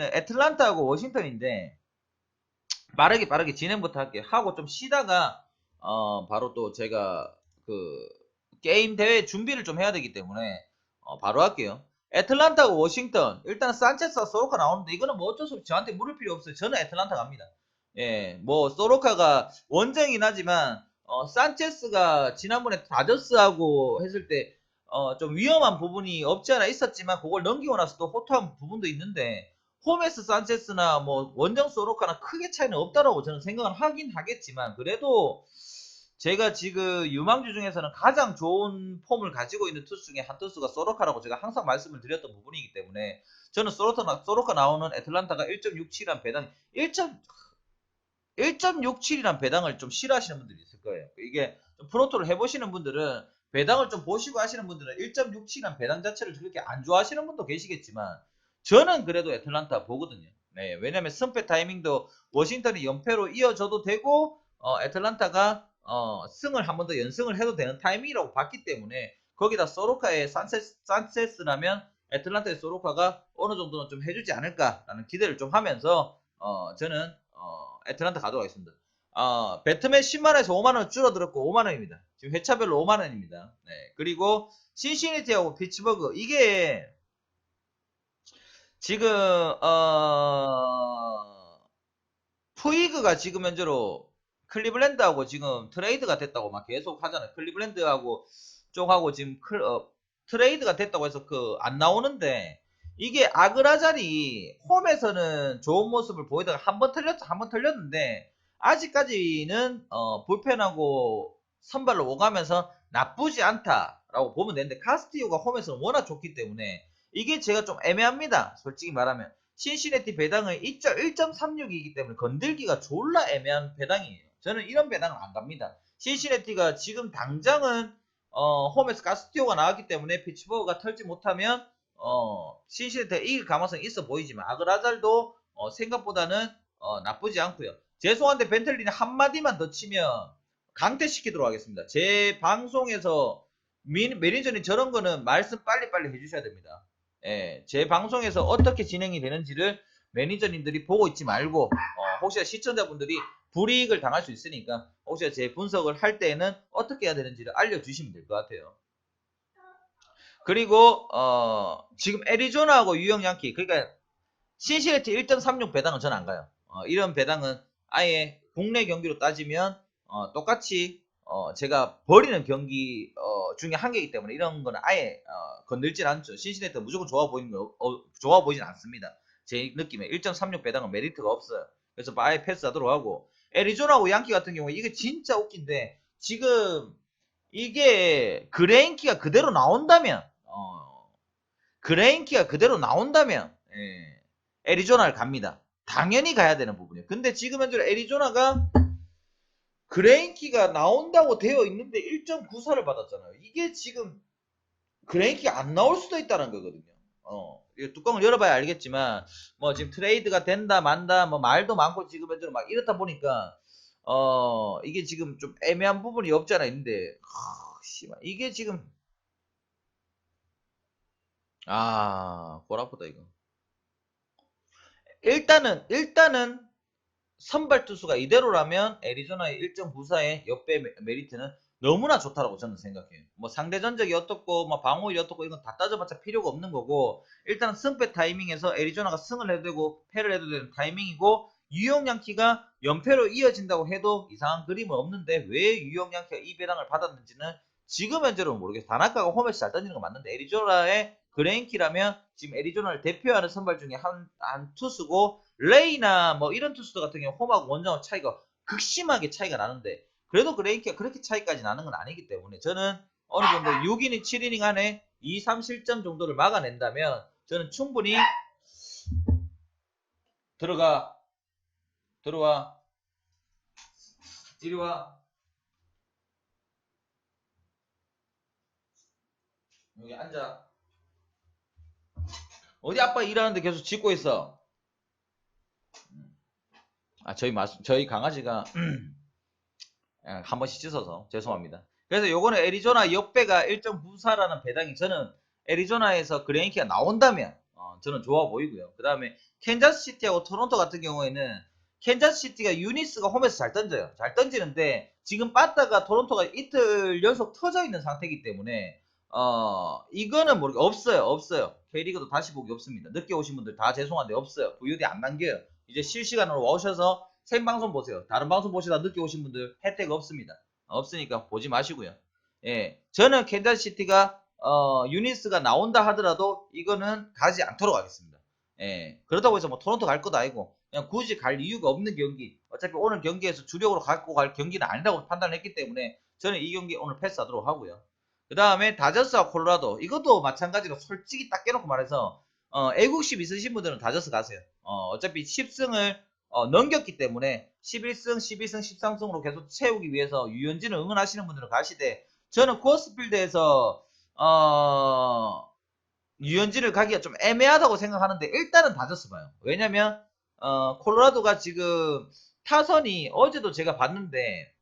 애틀란타하고 워싱턴인데 빠르게 빠르게 진행부터 할게요. 하고 좀 쉬다가 어 바로 또 제가 그 게임 대회 준비를 좀 해야 되기 때문에 어, 바로 할게요. 애틀란타하고 워싱턴 일단 산체스와 소로카 나오는데 이거는 뭐 어쩔 수 없이 저한테 물을 필요 없어요. 저는 애틀란타 갑니다. 예, 뭐 소로카가 원정이긴 하지만 어, 산체스가 지난번에 다저스하고 했을 때 어, 좀 위험한 부분이 없지 않아 있었지만 그걸 넘기고 나서 또 호투한 부분도 있는데 홈에스 산체스나 뭐 원정 소로카나 크게 차이는 없다라고 저는 생각을 하긴 하겠지만 그래도 제가 지금 유망주 중에서는 가장 좋은 폼을 가지고 있는 투수 중에 한 투수가 소로카라고 제가 항상 말씀을 드렸던 부분이기 때문에 저는 소로카, 소로카 나오는 애틀란타가 1.67이란 배당 1. 1.67이란 배당을 좀 싫어하시는 분들이 있을 거예요. 이게 좀 프로토를 해보시는 분들은 배당을 좀 보시고 하시는 분들은 1.67이란 배당 자체를 그렇게 안 좋아하시는 분도 계시겠지만 저는 그래도 애틀란타 보거든요. 네, 왜냐면 승패 타이밍도 워싱턴이 연패로 이어져도 되고 어, 애틀란타가 어, 승을 한 번 더 연승을 해도 되는 타이밍이라고 봤기 때문에 거기다 소로카의 산세스, 산세스라면 애틀란타의 소로카가 어느 정도는 좀 해주지 않을까라는 기대를 좀 하면서 어, 저는 어, 애틀란타 가져가겠습니다. 어, 배트맨 10만원에서 5만원 줄어들었고 5만원입니다. 지금 회차별로 5만원입니다. 네, 그리고 신시니티하고 피츠버그 이게 지금 어 푸이그가 지금 현재로 클리블랜드하고 지금 트레이드가 됐다고 막 계속 하잖아요. 클리블랜드하고 쪽하고 지금 클, 어, 트레이드가 됐다고 해서 그 안 나오는데 이게 아그라잘이 홈에서는 좋은 모습을 보이다가 한 번 틀렸죠. 한 번 틀렸는데 아직까지는 어, 불펜하고 선발로 오가면서 나쁘지 않다라고 보면 되는데 카스티오가 홈에서는 워낙 좋기 때문에 이게 제가 좀 애매합니다. 솔직히 말하면 신시내티 배당은 1.36이기 때문에 건들기가 졸라 애매한 배당이에요. 저는 이런 배당은 안 갑니다. 신시내티가 지금 당장은 어, 홈에서 카스티오가 나왔기 때문에 피츠버그가 털지 못하면 어, 신시내티가 이길 가능성이 있어 보이지만 아그라잘도 어, 생각보다는 어, 나쁘지 않고요. 죄송한데 벤틀리는 한마디만 더 치면 강퇴시키도록 하겠습니다. 제 방송에서 미, 매니저님 저런 거는 말씀 빨리빨리 해주셔야 됩니다. 예, 제 방송에서 어떻게 진행이 되는지를 매니저님들이 보고 있지 말고 어, 혹시나 시청자분들이 불이익을 당할 수 있으니까 혹시나 제 분석을 할 때에는 어떻게 해야 되는지를 알려주시면 될 것 같아요. 그리고 어, 지금 애리조나하고 유형 양키 그러니까 신시내티 1.36 배당은 저는 안 가요. 어, 이런 배당은 아예 국내 경기로 따지면 어, 똑같이 어, 제가 버리는 경기 어, 중에 한 개이기 때문에 이런 거는 아예 어, 건들진 않죠. 신시내티 무조건 좋아 보이는 거 어, 좋아 보이진 않습니다. 제 느낌에 1.36 배당은 메리트가 없어요. 그래서 아예 패스하도록 하고 애리조나하고 양키 같은 경우에 이게 진짜 웃긴데 지금 이게 그레인키가 그대로 나온다면 어, 그레인키가 그대로 나온다면 예, 애리조나를 갑니다. 당연히 가야 되는 부분이에요. 근데 지금 현재 애리조나가 그레인키가 나온다고 되어 있는데 1.94를 받았잖아요. 이게 지금 그레인키가 안 나올 수도 있다는 거거든요. 어, 이 뚜껑을 열어봐야 알겠지만 뭐 지금 트레이드가 된다 만다 뭐 말도 많고 지금 현재 막 이렇다 보니까 어 이게 지금 좀 애매한 부분이 없지 않아 있는데 하, 씨발 이게 지금 아, 골 아프다 이거. 일단은 일단은 선발 투수가 이대로라면 애리조나의 1.94의 역배 메- 메리트는 너무나 좋다라고 저는 생각해요. 뭐 상대 전적이 어떻고 뭐 방어율이 어떻고 이건 다 따져봤자 필요가 없는 거고 일단 승패 타이밍에서 애리조나가 승을 해도 되고 패를 해도 되는 타이밍이고 유용 양키가 연패로 이어진다고 해도 이상한 그림은 없는데 왜 유용 양키가 이 배당을 받았는지는 지금 현재로는 모르겠어요. 다나카가 홈에서 잘 던지는 건 맞는데 애리조나의 그레인키라면 지금 애리조나를 대표하는 선발 중에 한, 한 투수고 레이나 뭐 이런 투수들 같은 경우 홈하고 원정하고 차이가 극심하게 차이가 나는데 그래도 그레인키가 그렇게 차이까지 나는 건 아니기 때문에 저는 어느 정도 6이닝 7이닝 안에 2, 3 실점 정도를 막아낸다면 저는 충분히 들어가 들어와 이리 와. 여기 앉아 어디 아빠 일하는데 계속 짖고 있어 아 저희 마 저희 강아지가 예, 한 번씩 짖어서 죄송합니다 그래서 요거는 애리조나 역배가 1.94라는 배당이 저는 애리조나에서 그레인키가 나온다면 어, 어, 저는 좋아 보이고요. 그 다음에 캔자스시티하고 토론토 같은 경우에는 캔자스시티가 유니스가 홈에서 잘 던져요. 잘 던지는데 지금 빠따가 토론토가 이틀 연속 터져 있는 상태이기 때문에 어 이거는 모르겠 없어요 없어요. K리그도 다시 보기 없습니다. 늦게 오신 분들 다 죄송한데 없어요. VOD 안 남겨요. 이제 실시간으로 오셔서 생방송 보세요. 다른 방송 보시다 늦게 오신 분들 혜택 없습니다. 없으니까 보지 마시고요. 예 저는 캔자스시티가 어 유니스가 나온다 하더라도 이거는 가지 않도록 하겠습니다. 예 그렇다고 해서 뭐 토론토 갈 것도 아니고 그냥 굳이 갈 이유가 없는 경기 어차피 오늘 경기에서 주력으로 갖고 갈 경기는 아니라고 판단했기 때문에 저는 이 경기 오늘 패스하도록 하고요 그 다음에 다저스와 콜로라도 이것도 마찬가지로 솔직히 딱 깨놓고 말해서 어, 애국심 있으신 분들은 다저스 가세요. 어, 어차피 10승을 어, 넘겼기 때문에 11승, 12승, 13승으로 계속 채우기 위해서 유현진을 응원하시는 분들은 가시되 저는 코스필드에서 어, 유현진을 가기가 좀 애매하다고 생각하는데 일단은 다저스 봐요. 왜냐면 어, 콜로라도가 지금 타선이 어제도 제가 봤는데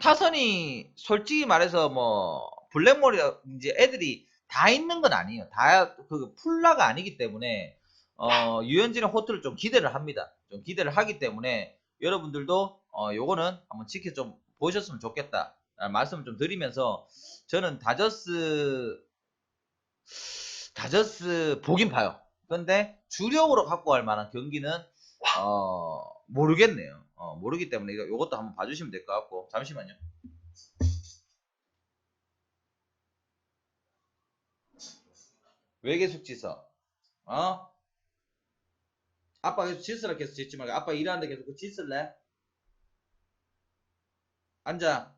타선이 솔직히 말해서 뭐 블랙몰이 이제 애들이 다 있는 건 아니에요. 다 그 풀라가 아니기 때문에 어 유현진의 호투를 좀 기대를 합니다. 좀 기대를 하기 때문에 여러분들도 어 요거는 한번 지켜 좀 보셨으면 좋겠다. 말씀을 좀 드리면서 저는 다저스 다저스 보긴 봐요. 근데 주력으로 갖고 갈 만한 경기는 어 모르겠네요. 어, 모르기 때문에 이거 요것도 한번 봐주시면 될 것 같고 잠시만요. 짖어? 어? 아빠 계속 짖으라 계속 짖지 말고 아빠 일하는데 계속 그 짖을래? 앉아.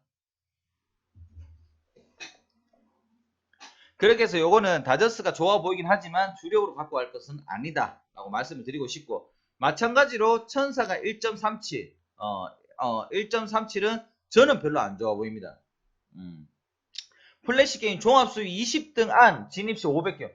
그렇게 해서 요거는 다저스가 좋아 보이긴 하지만 주력으로 갖고 갈 것은 아니다 라고 말씀을 드리고 싶고 마찬가지로 천사가 1.37 어, 어, 1.37은 저는 별로 안 좋아 보입니다. 음. 플래시 게임 종합 수위 20등 안 진입시 500개.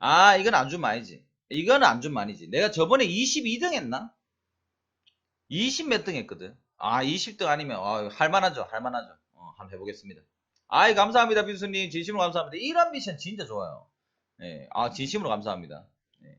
아, 이건 안 주면 아니지. 이거는 안 주면 아니지. 내가 저번에 22등 했나? 20 몇 등 했거든. 아, 20등 아니면, 아, 할만하죠. 할만하죠. 어, 한번 해보겠습니다. 아이, 감사합니다, 빈수님. 진심으로 감사합니다. 이런 미션 진짜 좋아요. 예, 아, 진심으로 감사합니다. 예.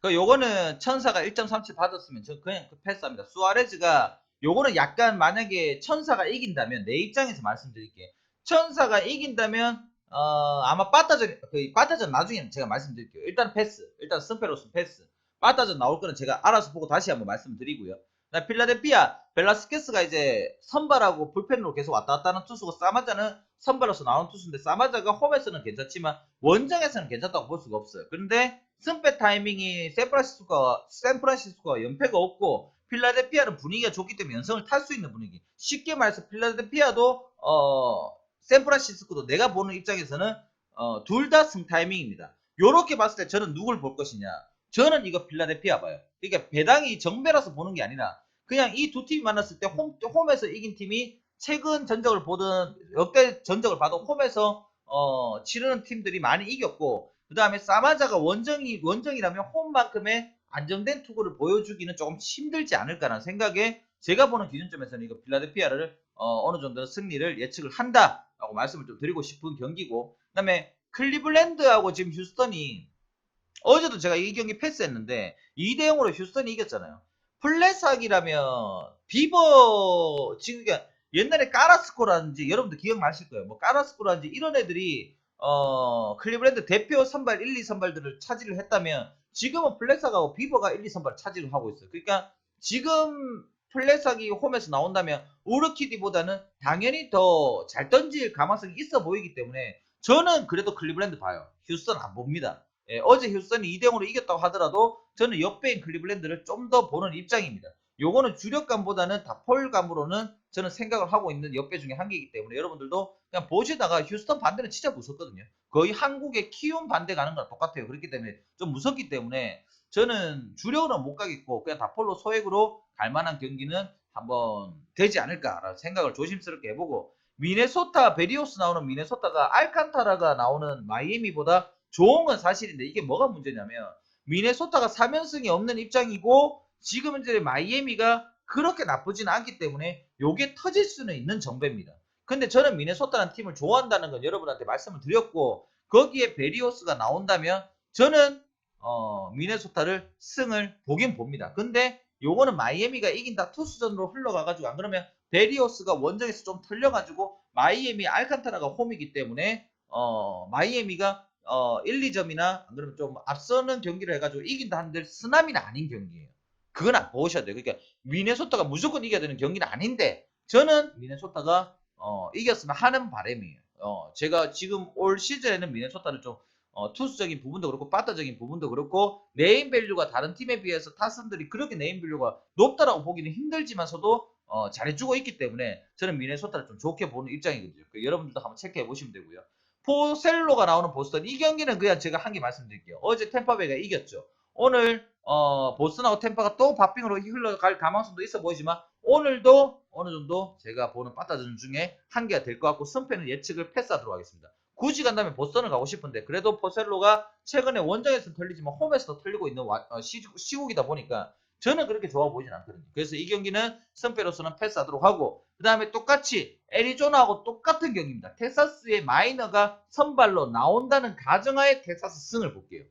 그, 요거는 천사가 1.37 받았으면 저 그냥 그 패스합니다. 수아레즈가, 요거는 약간 만약에 천사가 이긴다면, 내 입장에서 말씀드릴게. 천사가 이긴다면, 어, 아마 빠따전, 그, 빠따전 나중에 제가 말씀드릴게요. 일단 패스. 일단 승패로서 패스. 빠따전 나올 거는 제가 알아서 보고 다시 한번 말씀드리고요. 나 필라델피아, 벨라스케스가 이제 선발하고 불펜으로 계속 왔다 갔다 하는 투수고, 사마자는 선발로서 나온 투수인데, 사마자가 홈에서는 괜찮지만, 원정에서는 괜찮다고 볼 수가 없어요. 그런데, 승패 타이밍이 샌프란시스코가, 샌프란시스코가 연패가 없고, 필라델피아는 분위기가 좋기 때문에 연승을 탈 수 있는 분위기. 쉽게 말해서 필라델피아도, 어, 샌프란시스코도 내가 보는 입장에서는 어, 둘 다 승 타이밍입니다. 요렇게 봤을 때 저는 누굴 볼 것이냐? 저는 이거 필라델피아 봐요. 그러니까 배당이 정배라서 보는 게 아니라 그냥 이 두 팀이 만났을 때 홈, 홈에서 이긴 팀이 최근 전적을 보든 역대 전적을 봐도 홈에서 어, 치르는 팀들이 많이 이겼고 그 다음에 사마자가 원정이 원정이라면 홈만큼의 안정된 투구를 보여주기는 조금 힘들지 않을까라는 생각에 제가 보는 기준점에서는 이거 필라델피아를 어, 느 정도 승리를 예측을 한다 라고 말씀을 좀 드리고 싶은 경기고 그 다음에 클리블랜드하고 지금 휴스턴이 어제도 제가 이 경기 패스했는데 2대 0으로 휴스턴이 이겼잖아요. 플랫삭이라면 비버 지금 그러니까 옛날에 까라스코라든지 여러분들 기억나실 거예요. 뭐 까라스코라든지 이런 애들이 어 클리블랜드 대표 선발 1, 2 선발들을 차지를 했다면 지금은 플랫삭하고 비버가 1, 2 선발 차지를 하고 있어요. 그러니까 지금 플랫삭이 홈에서 나온다면 우르키디보다는 당연히 더 잘 던질 가능성이 있어 보이기 때문에 저는 그래도 클리블랜드 봐요. 휴스턴 안 봅니다. 예, 어제 휴스턴이 2대0으로 이겼다고 하더라도 저는 옆배인 클리블랜드를 좀 더 보는 입장입니다. 요거는 주력감보다는 다폴감으로는 저는 생각을 하고 있는 옆배 중에 한 개이기 때문에 여러분들도 그냥 보시다가 휴스턴 반대는 진짜 무섭거든요. 거의 한국의 키움 반대 가는 거랑 똑같아요. 그렇기 때문에 좀 무섭기 때문에 저는 주력으로는 못 가겠고 그냥 다폴로 소액으로 갈 만한 경기는 한번 되지 않을까라는 생각을 조심스럽게 해보고 미네소타 베리오스 나오는 미네소타가 알칸타라가 나오는 마이애미보다 좋은 건 사실인데 이게 뭐가 문제냐면 미네소타가 3연승이 없는 입장이고 지금 현재 마이애미가 그렇게 나쁘지는 않기 때문에 요게 터질 수는 있는 정배입니다. 근데 저는 미네소타라는 팀을 좋아한다는 건 여러분한테 말씀을 드렸고 거기에 베리오스가 나온다면 저는 어, 미네소타를 승을 보긴 봅니다. 근데 요거는 마이애미가 이긴다 투수전으로 흘러가가지고 안 그러면 베리오스가 원정에서 좀 털려가지고 마이애미 알칸타라가 홈이기 때문에 어, 마이애미가 어, 1, 2점이나 안 그러면 좀 앞서는 경기를 해가지고 이긴다 한들 쓰나미는 아닌 경기예요. 그건 안 보셔야 돼요. 그러니까 미네소타가 무조건 이겨야 되는 경기는 아닌데 저는 미네소타가 어, 이겼으면 하는 바람이에요. 어, 제가 지금 올 시즌에는 미네소타를 좀 어, 투수적인 부분도 그렇고 빠따적인 부분도 그렇고 네임 밸류가 다른 팀에 비해서 타선들이 그렇게 네임 밸류가 높다라고 보기는 힘들지만서도 어, 잘해주고 있기 때문에 저는 미네소타를 좀 좋게 보는 입장이거든요. 그 여러분들도 한번 체크해 보시면 되고요. 포셀로가 나오는 보스턴 이 경기는 그냥 제가 한 개 말씀드릴게요. 어제 템파베가 이겼죠. 오늘 어, 보스턴하고 템파가 또 바빙으로 흘러갈 가능성도 있어 보이지만 오늘도 어느 정도 제가 보는 빠따전 중에 한 개가 될 것 같고 승패는 예측을 패스하도록 하겠습니다. 굳이 간다면 보스턴을 가고 싶은데 그래도 포셀로가 최근에 원정에서 털리지만 홈에서도 털리고 있는 와- 어, 시, 시국이다 보니까 저는 그렇게 좋아 보이진 않거든요. 그래서 이 경기는 승패로서는 패스하도록 하고 그 다음에 똑같이 애리조나하고 똑같은 경기입니다. 텍사스의 마이너가 선발로 나온다는 가정하에 텍사스 승을 볼게요.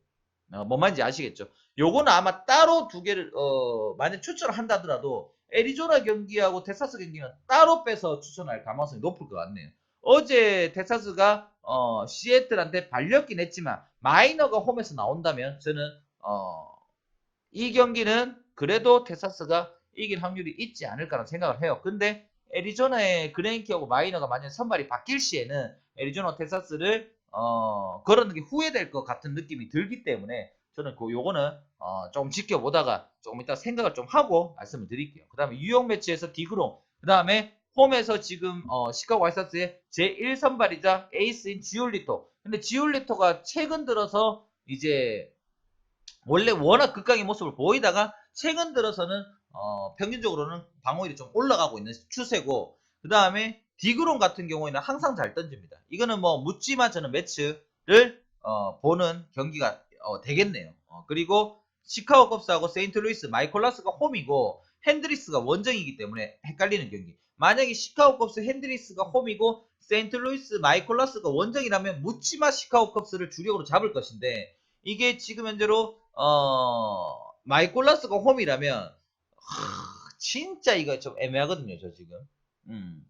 어, 뭔 말인지 아시겠죠? 요거는 아마 따로 두 개를 어, 만약 추천을 한다더라도 애리조나 경기하고 텍사스 경기는 따로 빼서 추천할 가능성이 높을 것 같네요. 어제 텍사스가 어, 시애틀한테 발렸긴 했지만 마이너가 홈에서 나온다면 저는 어, 이 경기는 그래도 텍사스가 이길 확률이 있지 않을까라는 생각을 해요. 근데 애리조나의 그레인키하고 마이너가 만약 선발이 바뀔 시에는 애리조나 텍사스를 어, 걸어는 게 후회될 것 같은 느낌이 들기 때문에 저는 그 요거는 어, 조금 지켜보다가 조금 이따 생각을 좀 하고 말씀을 드릴게요. 그 다음에 유형 매치에서 디그롱, 그 다음에 홈에서 지금 어, 시카고 화이트삭스의 제1선발이자 에이스인 지올리토. 근데 지올리토가 최근 들어서 이제 원래 워낙 극강의 모습을 보이다가 최근 들어서는 어, 평균적으로는 방어율이 좀 올라가고 있는 추세고 그 다음에 디그론 같은 경우에는 항상 잘 던집니다. 이거는 뭐 묻지만 저는 매치를 어, 보는 경기가 어, 되겠네요. 어, 그리고 시카고 컵스하고 세인트루이스 마이콜라스가 홈이고 핸드리스가 원정이기 때문에 헷갈리는 경기. 만약에 시카고 컵스 핸드리스가 홈이고 세인트루이스 마이콜라스가 원정이라면 묻지마 시카고 컵스를 주력으로 잡을 것인데 이게 지금 현재로 어 마이콜라스가 홈이라면 하, 진짜 이거 좀 애매하거든요 저 지금. 음.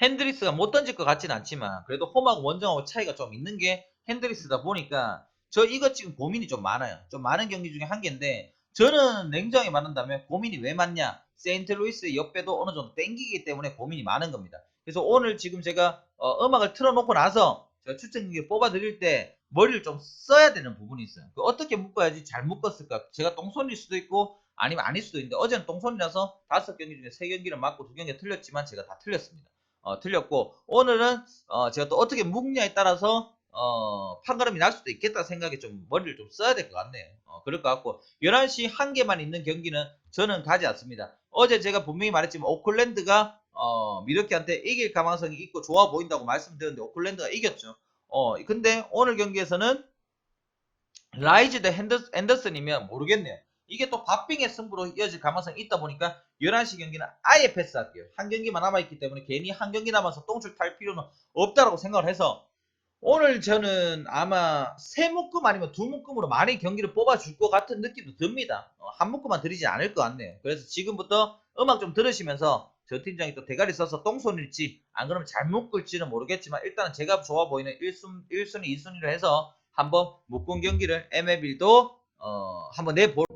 핸드리스가 못 던질 것 같진 않지만 그래도 홈하고 원정하고 차이가 좀 있는 게 핸드리스다 보니까 저 이거 지금 고민이 좀 많아요. 좀 많은 경기 중에 한 개인데 저는 냉정히 말한다면 고민이 왜 많냐 세인트루이스 옆에도 어느 정도 땡기기 때문에 고민이 많은 겁니다 그래서 오늘 지금 제가 어, 음악을 틀어놓고 나서 제가 추천 경기 뽑아드릴 때 머리를 좀 써야 되는 부분이 있어요. 그 어떻게 묶어야지 잘 묶었을까? 제가 똥손일 수도 있고 아니면 아닐 수도 있는데 어제는 똥손이라서 다섯 경기 중에 세 경기를 맞고 두 경기 틀렸지만 제가 다 틀렸습니다. 어, 틀렸고 오늘은 어, 제가 또 어떻게 묶냐에 따라서 어, 판가름이 날 수도 있겠다 생각에 좀 머리를 좀 써야 될 것 같네요. 어, 그럴 것 같고 11시 한 개만 있는 경기는 저는 가지 않습니다. 어제 제가 분명히 말했지만 오클랜드가 어, 미러키한테 이길 가능성이 있고 좋아 보인다고 말씀드렸는데 오클랜드가 이겼죠. 어, 근데 오늘 경기에서는 라이즈 대 핸더, 앤더슨이면 모르겠네요. 이게 또 바빙의 승부로 이어질 가능성이 있다 보니까 11시 경기는 아예 패스할게요. 한 경기만 남아있기 때문에 괜히 한 경기 남아서 똥줄 탈 필요는 없다라고 생각을 해서 오늘 저는 아마 세 묶음 아니면 두 묶음으로 많이 경기를 뽑아줄 것 같은 느낌도 듭니다. 어, 한 묶음만 드리지 않을 것 같네요. 그래서 지금부터 음악 좀 들으시면서 저 팀장이 또 대가리 써서 똥손일지 안 그러면 잘 묶을지는 모르겠지만 일단은 제가 좋아 보이는 1순, 1순위, 2순위로 해서 한번 묶은 경기를 MLB도 어, 한번 내볼